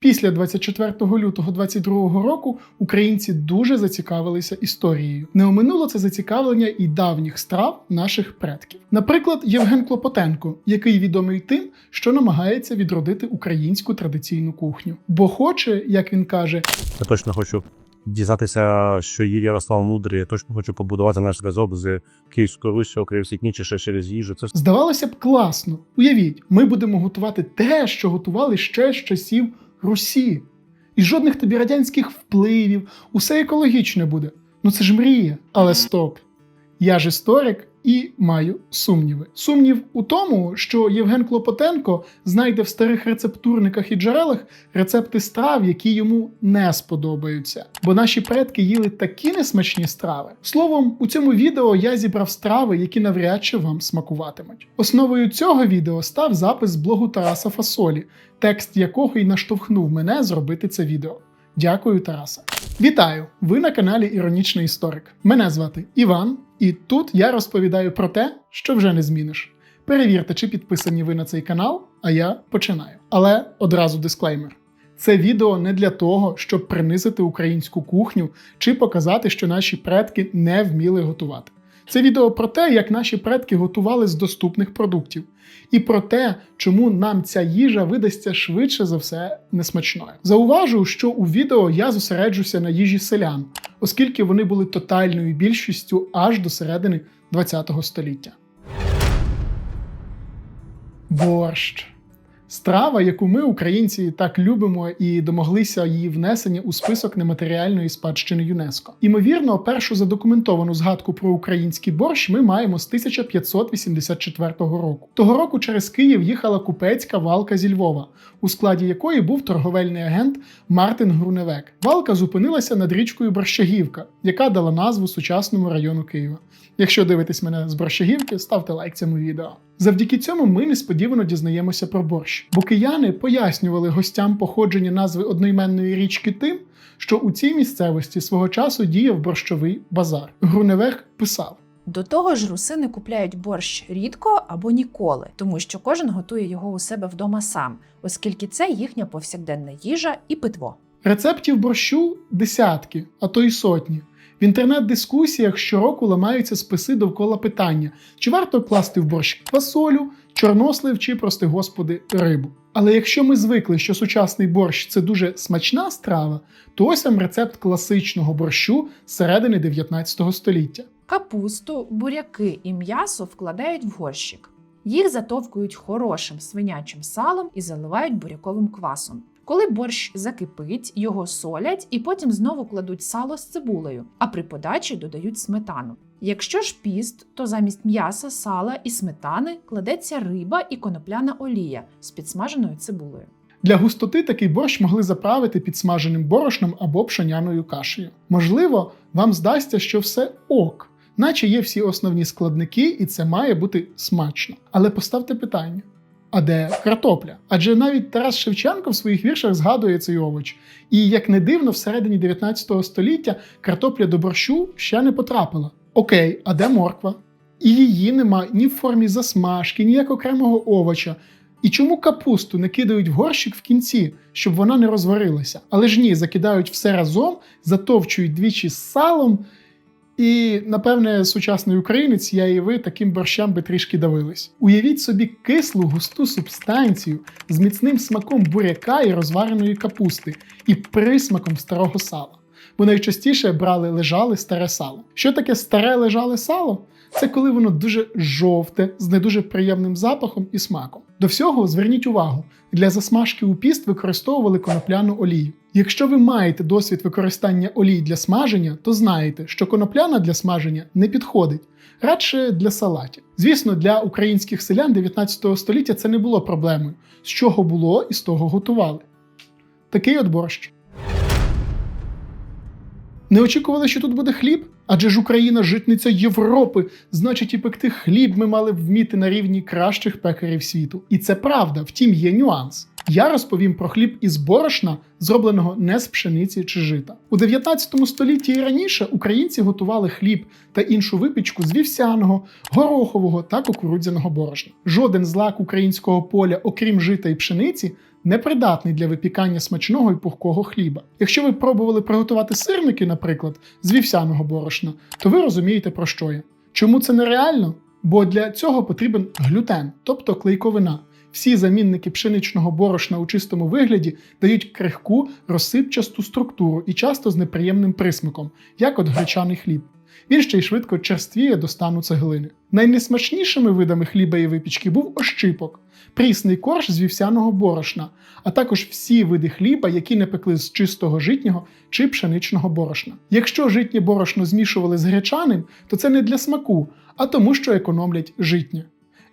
Після 24 лютого 22 року українці дуже зацікавилися історією. Не оминуло це зацікавлення і давніх страв наших предків. Наприклад, Євген Клопотенко, який відомий тим, що намагається відродити українську традиційну кухню, бо хоче, як він каже, Я точно хочу дізнатися, що є Ярослав Мудрий. Я точно хочу побудувати наш зв'язок з Київською Руссю, українськітнічіше через їжу. Це Здавалося б, класно. Уявіть, ми будемо готувати те, що готували ще з часів Русі. І жодних тобі радянських впливів, усе екологічне буде. Ну це ж мрія. Але стоп. Я ж історик і маю сумніви. Сумнів у тому, що Євген Клопотенко знайде в старих рецептурниках і джерелах рецепти страв, які йому не сподобаються. Бо наші предки їли такі несмачні страви. Словом, у цьому відео я зібрав страви, які навряд чи вам смакуватимуть. Основою цього відео став запис блогу Тараса Фасолі, текст якого й наштовхнув мене зробити це відео. Дякую, Тараса. Вітаю! Ви на каналі Іронічний Історик. Мене звати Іван, і тут я розповідаю про те, що вже не зміниш. Перевірте, чи підписані ви на цей канал, а я починаю. Але одразу дисклеймер. Це відео не для того, щоб принизити українську кухню чи показати, що наші предки не вміли готувати. Це відео про те, як наші предки готували з доступних продуктів, і про те, чому нам ця їжа видасться швидше за все несмачною. Зауважу, що у відео я зосереджуся на їжі селян, оскільки вони були тотальною більшістю аж до середини ХХ століття. Борщ. Страва, яку ми, українці, так любимо і домоглися її внесення у список нематеріальної спадщини ЮНЕСКО. Імовірно, першу задокументовану згадку про український борщ ми маємо з 1584 року. Того року через Київ їхала купецька валка зі Львова, у складі якої був торговельний агент Мартин Груневек. Валка зупинилася над річкою Борщагівка, яка дала назву сучасному району Києва. Якщо дивитесь мене з Борщагівки, ставте лайк цьому відео. Завдяки цьому ми несподівано дізнаємося про борщ, бо кияни пояснювали гостям походження назви одноіменної річки тим, що у цій місцевості свого часу діяв борщовий базар. Груневех писав. До того ж, русини купляють борщ рідко або ніколи, тому що кожен готує його у себе вдома сам, оскільки це їхня повсякденна їжа і питво. Рецептів борщу десятки, а то й сотні. В інтернет-дискусіях щороку ламаються списи довкола питання, чи варто класти в борщ фасолю, чорнослив чи, прости господи, рибу. Але якщо ми звикли, що сучасний борщ це дуже смачна страва, то ось вам рецепт класичного борщу з середини 19 століття. Капусту, буряки і м'ясо вкладають в горщик. Їх затовкують хорошим свинячим салом і заливають буряковим квасом. Коли борщ закипить, його солять і потім знову кладуть сало з цибулею, а при подачі додають сметану. Якщо ж піст, то замість м'яса, сала і сметани кладеться риба і конопляна олія з підсмаженою цибулею. Для густоти такий борщ могли заправити підсмаженим борошном або пшоняною кашею. Можливо, вам здасться, що все ок, наче є всі основні складники, і це має бути смачно. Але поставте питання: а де картопля? Адже навіть Тарас Шевченко в своїх віршах згадує цей овоч. І як не дивно, всередині 19 століття картопля до борщу ще не потрапила. Окей, а де морква? І її нема ні в формі засмажки, ні як окремого овоча. І чому капусту не кидають в горщик в кінці, щоб вона не розварилася? Але ж ні, закидають все разом, затовчують двічі з салом. І, напевне, сучасний українець, я і ви таким борщам би трішки давились. Уявіть собі кислу густу субстанцію з міцним смаком буряка і розвареної капусти, і присмаком старого сала. Бо найчастіше брали лежале старе сало. Що таке старе лежале сало? Це коли воно дуже жовте, з не дуже приємним запахом і смаком. До всього зверніть увагу, для засмажки у піст використовували конопляну олію. Якщо ви маєте досвід використання олій для смаження, то знаєте, що конопляна для смаження не підходить, радше для салатів. Звісно, для українських селян 19 століття це не було проблемою. З чого було і з того готували. Такий от борщ. Не очікували, що тут буде хліб? Адже ж Україна житниця Європи, значить, і пекти хліб ми мали б вміти на рівні кращих пекарів світу. І це правда, втім є нюанс. Я розповім про хліб із борошна, зробленого не з пшениці чи жита. У 19 столітті і раніше українці готували хліб та іншу випічку з вівсяного, горохового та кукурудзяного борошна. Жоден злак українського поля, окрім жита і пшениці, непридатний для випікання смачного і пухкого хліба. Якщо ви пробували приготувати сирники, наприклад, з вівсяного борошна, то ви розумієте про що я. Чому це нереально? Бо для цього потрібен глютен, тобто клейковина. Всі замінники пшеничного борошна у чистому вигляді дають крихку розсипчасту структуру і часто з неприємним присмаком, як от гречаний хліб. Він ще й швидко черствіє до стану цеглини. Найнесмачнішими видами хліба і випічки був ощипок, прісний корж з вівсяного борошна, а також всі види хліба, які не пекли з чистого житнього чи пшеничного борошна. Якщо житнє борошно змішували з гречаним, то це не для смаку, а тому, що економлять житнє.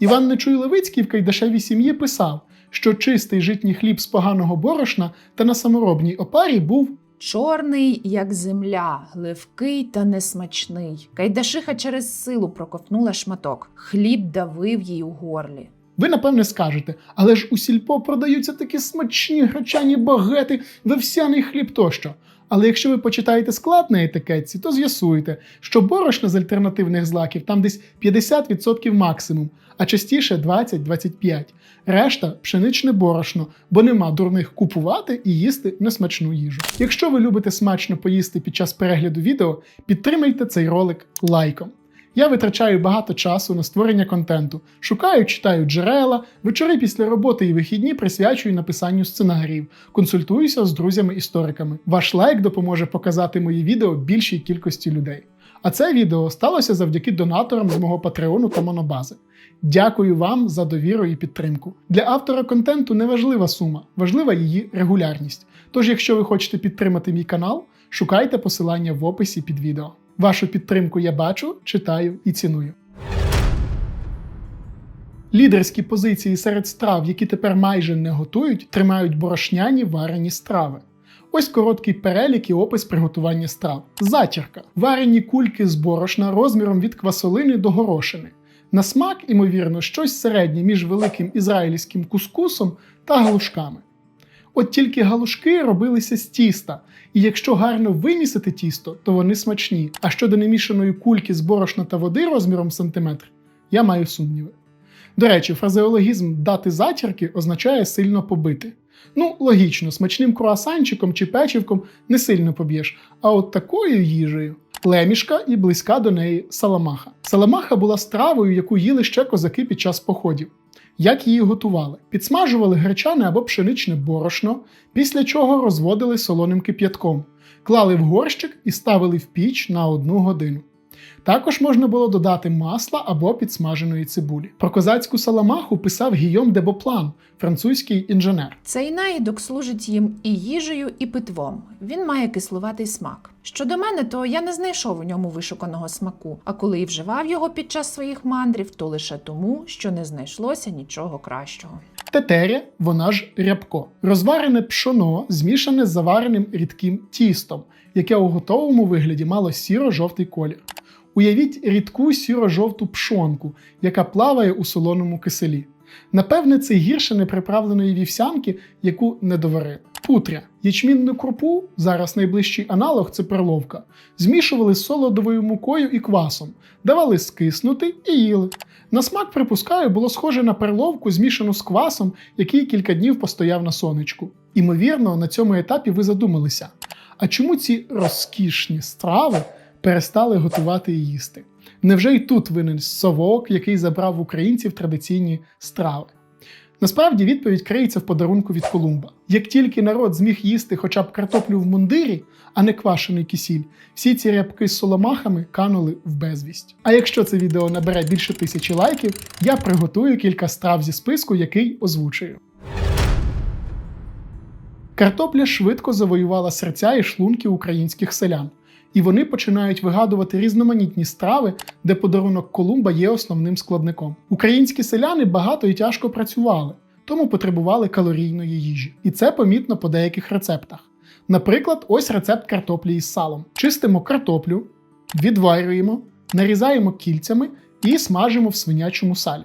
Іван Нечуй Левицький в Кайдашевій сім'ї писав, що чистий житній хліб з поганого борошна та на саморобній опарі був Чорний, як земля, гливкий та несмачний. Кайдашиха через силу проковтнула шматок. Хліб давив їй у горлі. Ви напевне скажете, але ж у сільпо продаються такі смачні гречані багети, вевсяний хліб тощо. Але якщо ви почитаєте склад на етикетці, то з'ясуєте, що борошна з альтернативних злаків там десь 50% максимум, а частіше 20-25%. Решта пшеничне борошно, бо нема дурних купувати і їсти несмачну їжу. Якщо ви любите смачно поїсти під час перегляду відео, підтримайте цей ролик лайком. Я витрачаю багато часу на створення контенту, шукаю, читаю джерела, вечори після роботи і вихідні присвячую написанню сценаріїв, консультуюся з друзями-істориками. Ваш лайк допоможе показати мої відео більшій кількості людей. А це відео сталося завдяки донаторам з мого патреону та монобази. Дякую вам за довіру і підтримку. Для автора контенту не важлива сума, важлива її регулярність. Тож, якщо ви хочете підтримати мій канал, шукайте посилання в описі під відео. Вашу підтримку я бачу, читаю і ціную. Лідерські позиції серед страв, які тепер майже не готують, тримають борошняні варені страви. Ось короткий перелік і опис приготування страв. Затірка. Варені кульки з борошна розміром від квасолини до горошини. На смак, імовірно, щось середнє між великим ізраїльським кускусом та галушками. От тільки галушки робилися з тіста, і якщо гарно вимісити тісто, то вони смачні. А щодо немішаної кульки з борошна та води розміром сантиметр, я маю сумніви. До речі, фразеологізм дати затірки означає сильно побити. Ну, логічно, смачним круасанчиком чи печивком не сильно поб'єш, а от такою їжею. Лемішка і близька до неї саламаха. Саламаха була стравою, яку їли ще козаки під час походів. Як її готували? Підсмажували гречане або пшеничне борошно, після чого розводили солоним кип'ятком, клали в горщик і ставили в піч на одну годину. Також можна було додати масла або підсмаженої цибулі. Про козацьку саламаху писав Гійом де Боплан, французький інженер. Цей наїдок служить їм і їжею, і питвом. Він має кислуватий смак. Щодо мене, то я не знайшов у ньому вишуканого смаку, а коли і вживав його під час своїх мандрів, то лише тому, що не знайшлося нічого кращого. Тетеря, вона ж рябко. Розварене пшоно змішане з завареним рідким тістом, яке у готовому вигляді мало сіро-жовтий колір. Уявіть рідку сіро-жовту пшонку, яка плаває у солоному киселі. Напевне, це гірше неприправленої вівсянки, яку не доварили. Путря. Ячмінну крупу, зараз найближчий аналог це перловка, змішували з солодовою мукою і квасом, давали скиснути і їли. На смак, припускаю, було схоже на перловку, змішану з квасом, який кілька днів постояв на сонечку. Імовірно, на цьому етапі ви задумалися: а чому ці розкішні страви перестали готувати і їсти? Невже й тут винен совок, який забрав українців традиційні страви? Насправді відповідь криється в подарунку від Колумба. Як тільки народ зміг їсти хоча б картоплю в мундирі, а не квашений кисіль, всі ці рябки з соломахами канули в безвість. А якщо це відео набере більше тисячі лайків, я приготую кілька страв зі списку, який озвучую. Картопля швидко завоювала серця і шлунки українських селян, і вони починають вигадувати різноманітні страви, де подарунок Колумба є основним складником. Українські селяни багато і тяжко працювали, тому потребували калорійної їжі. І це помітно по деяких рецептах. Наприклад, ось рецепт картоплі із салом: чистимо картоплю, відварюємо, нарізаємо кільцями і смажимо в свинячому салі.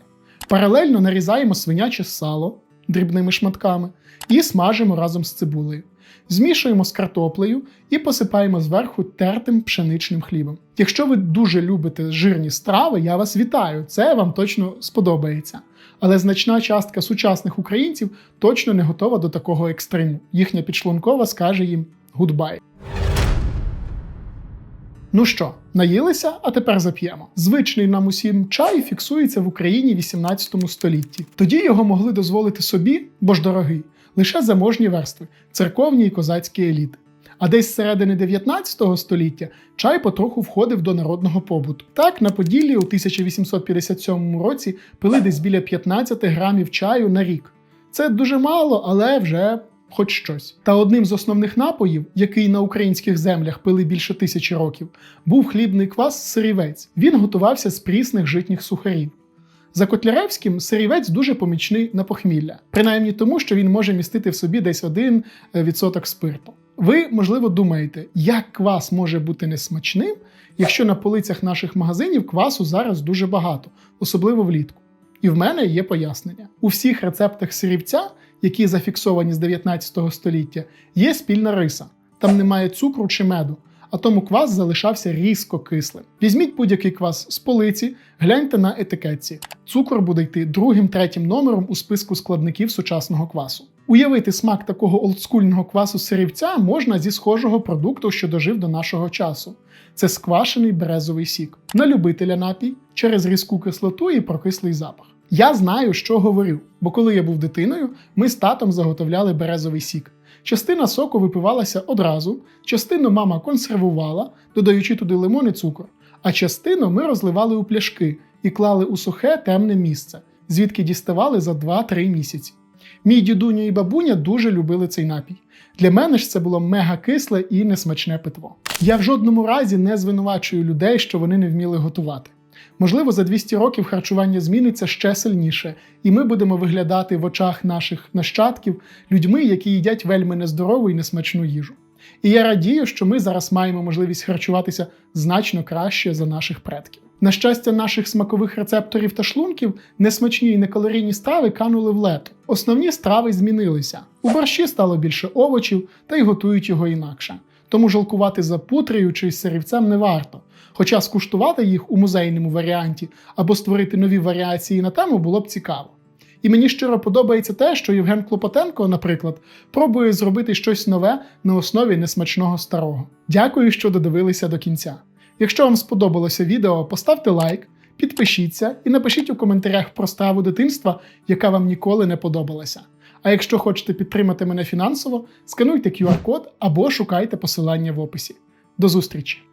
Паралельно нарізаємо свиняче сало дрібними шматками і смажимо разом з цибулею. Змішуємо з картоплею і посипаємо зверху тертим пшеничним хлібом. Якщо ви дуже любите жирні страви, я вас вітаю, це вам точно сподобається. Але значна частка сучасних українців точно не готова до такого екстриму. Їхня підшлункова скаже їм гудбай. Ну що, наїлися, а тепер зап'ємо. Звичний нам усім чай фіксується в Україні в 18 столітті. Тоді його могли дозволити собі, бо ж дорогий, лише заможні верстви, церковні і козацькі еліти. А десь з середини 19 століття чай потроху входив до народного побуту. Так, на Поділлі у 1857 році пили десь біля 15 грамів чаю на рік. Це дуже мало, але вже хоч щось. Та одним з основних напоїв, який на українських землях пили більше тисячі років, був хлібний квас сирівець. Він готувався з прісних житніх сухарів. За Котляревським сирівець дуже помічний на похмілля, принаймні тому, що він може містити в собі десь 1% спирту. Ви, можливо, думаєте, як квас може бути несмачним, якщо на полицях наших магазинів квасу зараз дуже багато, особливо влітку. І в мене є пояснення. У всіх рецептах сирівця, які зафіксовані з 19 століття, є спільна риса. Там немає цукру чи меду, а тому квас залишався різко кислим. Візьміть будь-який квас з полиці, гляньте на етикетці. Цукор буде йти другим третім номером у списку складників сучасного квасу. Уявити смак такого олдскульного квасу сирівця можна зі схожого продукту, що дожив до нашого часу. Це сквашений березовий сік. На любителя напій через різку кислоту і прокислий запах. Я знаю, що говорю, бо коли я був дитиною, ми з татом заготовляли березовий сік. Частина соку випивалася одразу, частину мама консервувала, додаючи туди лимон і цукор, а частину ми розливали у пляшки і клали у сухе темне місце, звідки діставали за 2-3 місяці. Мій дідуня і бабуня дуже любили цей напій. Для мене ж це було мега кисле і несмачне питво. Я в жодному разі не звинувачую людей, що вони не вміли готувати. Можливо, за 200 років харчування зміниться ще сильніше, і ми будемо виглядати в очах наших нащадків людьми, які їдять вельми нездорову і несмачну їжу. І я радію, що ми зараз маємо можливість харчуватися значно краще за наших предків. На щастя, наших смакових рецепторів та шлунків несмачні і некалорійні страви канули в лету. Основні страви змінилися. У борщі стало більше овочів, та й готують його інакше. Тому жалкувати за путрею чи сирівцем не варто. Хоча скуштувати їх у музейному варіанті або створити нові варіації на тему було б цікаво. І мені щиро подобається те, що Євген Клопотенко, наприклад, пробує зробити щось нове на основі несмачного старого. Дякую, що додивилися до кінця. Якщо вам сподобалося відео, поставте лайк, підпишіться і напишіть у коментарях про страву дитинства, яка вам ніколи не подобалася. А якщо хочете підтримати мене фінансово, скануйте QR-код або шукайте посилання в описі. До зустрічі!